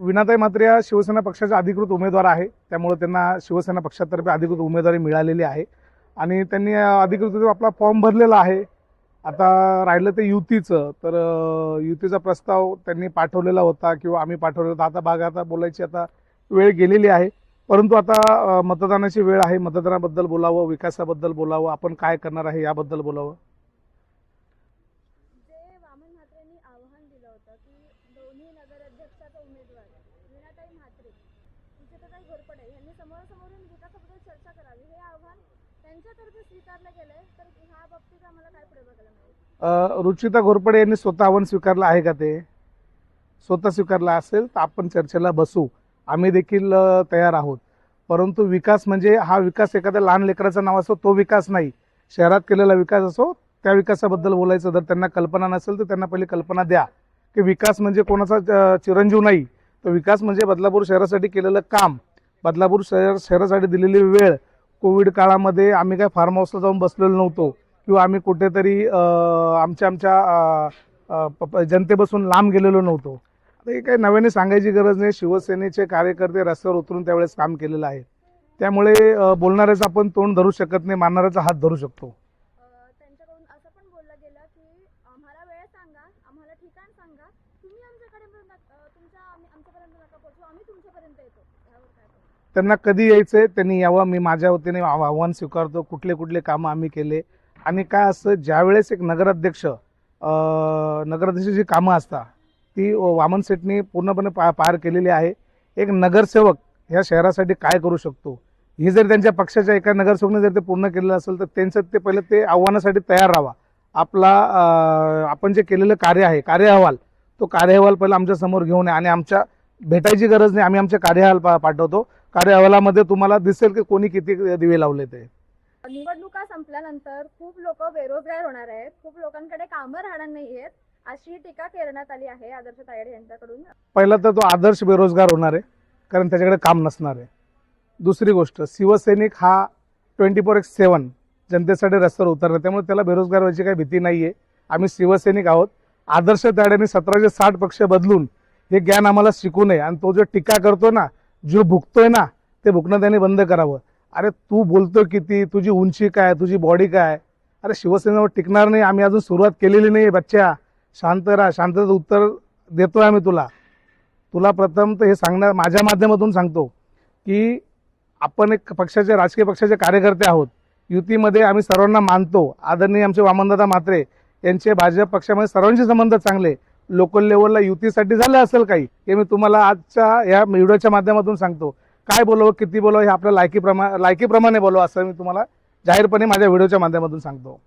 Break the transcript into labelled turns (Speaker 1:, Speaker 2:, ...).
Speaker 1: विनाताई मात्रे या शिवसेना पक्षाचे अधिकृत उमेदवार आहे. त्यामुळे त्यांना शिवसेना पक्षातर्फे अधिकृत उमेदवारी मिळालेली आहे. आणि त्यांनी अधिकृत आपला फॉर्म भरलेला आहे. आता राहिलं ते युतीचं. तर युतीचा प्रस्ताव त्यांनी पाठवलेला होता किंवा आम्ही पाठवलेला होता. आता बाग आता बोलायची आता वेळ गेलेली आहे. परंतु आता मतदानाची वेळ आहे. मतदानाबद्दल बोलावं विकासाबद्दल बोलावं. आपण काय करणार आहे याबद्दल बोलावं
Speaker 2: जे वामन म्हात्रेंनी आव्हान दिलं होतं की दोन्ही नगराध्यक्षाचा वीणाताई म्हात्रे. सुचेताताई घोरपडे यांनी समोरासमोरून विकासाबद्दल चर्चा करावी. हे आव्हान त्यांच्यातर्फे स्वीकारलं गेलंय. तर ह्या बाबतीत आम्हाला काय पुढे बघायला मिळेल?
Speaker 1: रुचिता घोरपडे यांनी स्वतः आव्हान स्वीकारलं आहे का ते? स्वतः स्वीकारला असेल तर आपण चर्चेला बसू. आम्ही देखील तयार आहोत. परंतु विकास म्हणजे हा विकास एखाद्या लहान लेकराचं नाव असो तो विकास नाही. शहरात केलेला विकास असो त्या विकासाबद्दल बोलायचं जर त्यांना कल्पना नसेल तर त्यांना पहिली कल्पना द्या. की विकास म्हणजे कोणाचा चिरंजीव नाही. तर विकास म्हणजे बदलापूर शहरासाठी केलेलं काम. बदलापूर शहर शहरासाठी दिलेली वेळ. कोविड काळामध्ये आम्ही काय फार्म हाऊसला जाऊन बसलेलो नव्हतो. किंवा आम्ही कुठेतरी आमच्या आमच्या प- जनतेपासून लांब गेलेलो नव्हतो. आता हे काही नव्याने सांगायची गरज नाही. शिवसेनेचे कार्यकर्ते रस्त्यावर उतरून त्यावेळेस काम केलेलं आहे. त्यामुळे बोलणाऱ्याचं आपण तोंड धरू शकत नाही. मानणाऱ्याचा हात धरू शकतो.
Speaker 2: सांगा. आम्हाला ठिकाण सांगा. तुम्ही आमच्याकडे तुमच्या
Speaker 1: त्यांना कधी यायचंय त्यांनी यावं मी माझ्या वतीने आव- आव्हान स्वीकारतो. कुठले कुठले कामं आम्ही केले. आणि काय असतं ज्यावेळेस एक नगराध्यक्ष नगराध्यक्ष नगराध्यक्षाची कामं असतात ती वामन सेठनी पूर्णपणे पा पार केलेली आहे. एक नगरसेवक ह्या शहरासाठी काय करू शकतो? ही जर त्यांच्या पक्षाच्या एका नगरसेवकने जर ते पूर्ण केलेलं असेल तर त्यांचं ते पहिलं ते आव्हानासाठी तयार राहावा. आपला आपण जे केलेलं कार्य आहे कार्य अहवाल तो कार्य अहवाल पहिला आमच्यासमोर घेऊन या आणि आमच्या भेटायची गरज नाही. आम्ही आमच्या कार्य अहवाल पा- पाठवतो. कार्य अहवालामध्ये तुम्हाला दिसेल की कोणी किती दिवे लावले ते.
Speaker 2: निवडणुका संपल्यानंतर खूप लोक बेरोजगार होणार आहेत. खूप लोकांकडे कामं राहणार नाही आहेत अशी टीका करण्यात आली आहे आदर्श तायडे यांच्याकडून.
Speaker 1: पहिला तर तो आदर्श बेरोजगार होणार आहे कारण त्याच्याकडे काम नसणार आहे. दुसरी गोष्ट शिवसैनिक हा ट्वेंटी फोर एक्स सेवन जनतेसाठी रस्त्यावर उतरणार त्यामुळे त्याला बेरोजगार व्हायची काही भीती नाही आहे आम्ही शिवसैनिक आहोत. आदर्श ताड्याने सतराशे साठ पक्ष बदलून हे ज्ञान आम्हाला शिकू नये. आणि तो जो टीका करतो ना जो भुकतोय ना ते भुकणं त्याने बंद करावं. अरे तू बोलतो किती? तुझी उंची काय? तुझी बॉडी काय? अरे शिवसेनेवर टिकणार नाही. आम्ही अजून सुरुवात केलेली नाही बच्चा. शांत राहा. शांततेचं उत्तर देतोय आम्ही तुला. तुला प्रथम तर हे सांगणार माझ्या माध्यमातून सांगतो की आपण एक पक्षाचे राजकीय पक्षाचे कार्यकर्ते आहोत. युतीमध्ये आम्ही सर्वांना मानतो. आदरणीय आमचे वामनदादा म्हात्रे यांचे भाजप पक्षामध्ये सर्वांचे संबंध चांगले. लोकल लेवलला युतीसाठी झालं असेल काही हे मी तुम्हाला आजच्या या व्हिडिओच्या माध्यमातून सांगतो. काय बोलावं किती बोलावं हे आपल्या लायकीप्रमा लायकीप्रमाणे बोलावं असं मी तुम्हाला जाहीरपणे माझ्या व्हिडिओच्या माध्यमातून सांगतो.